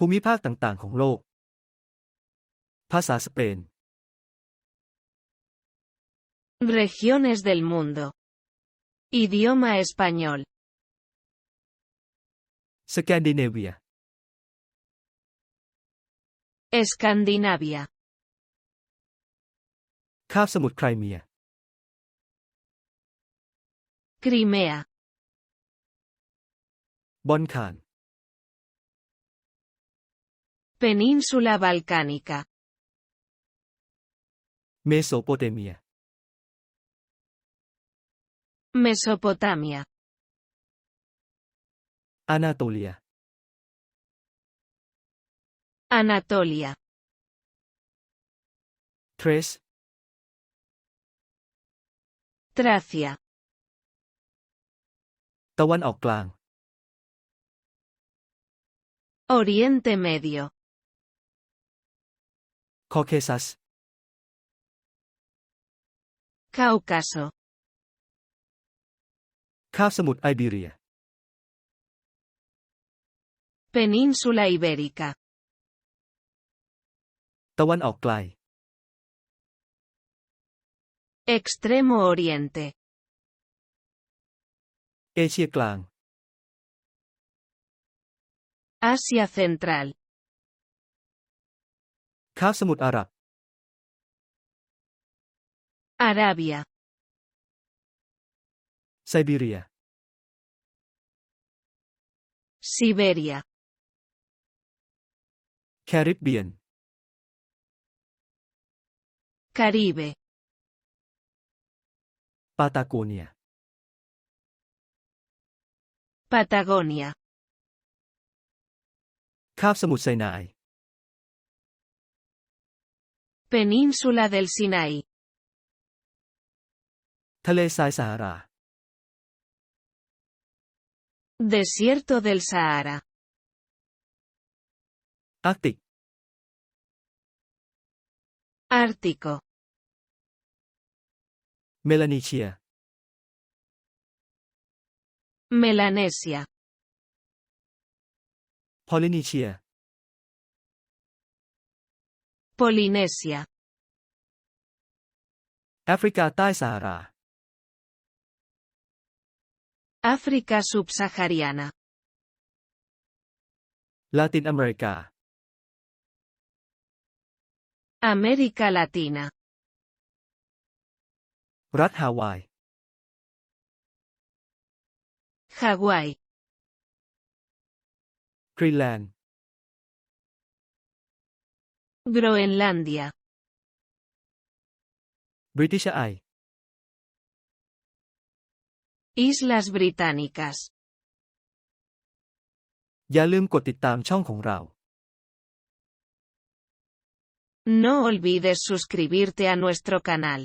ภูมิภาคต่างๆ ของโลก ภาษาสเปน Regiones del mundo. Idioma español. สแกนดิเนเวีย Escandinavia. คาบสมุทรไครเมีย Crimea. บอนข่าน Península Balcánica. เมโสโปเตเมีย Mesopotamia. อานาโตเลีย Anatolia. เทรส Tracia. ตะวันออกกลาง Oriente Medio. คอเคซัส Cáucaso. คาบสมุทรไอเบีเรีย Península Ibérica. ตะวันออกไกล Extremo Oriente. เอเชียกลาง Asia Central. คาบสมุทรอาหรับ Arabia. ไซบีเรีย Siberia. แคริบเบียน Caribe. ปาตาโกเนีย Patagonia. คาบสมุทรไซนาย Península del Sinaí. ทะเลทรายซาฮารา Desierto del Sahara. อาร์กติก Ártico. เมลานีเชีย Melanesia. พอลินีเชีย Polinesia. แอฟริกาใต้ซาฮารา África subsahariana. ลาตินอเมริกา América Latina. รัฐฮาวาย Hawái. กรีนแลนด์ Groenlandia. บริติชไอ Islas Británicas. อย่าลืมกดติดตามช่องของเรา No olvides suscribirte a nuestro canal.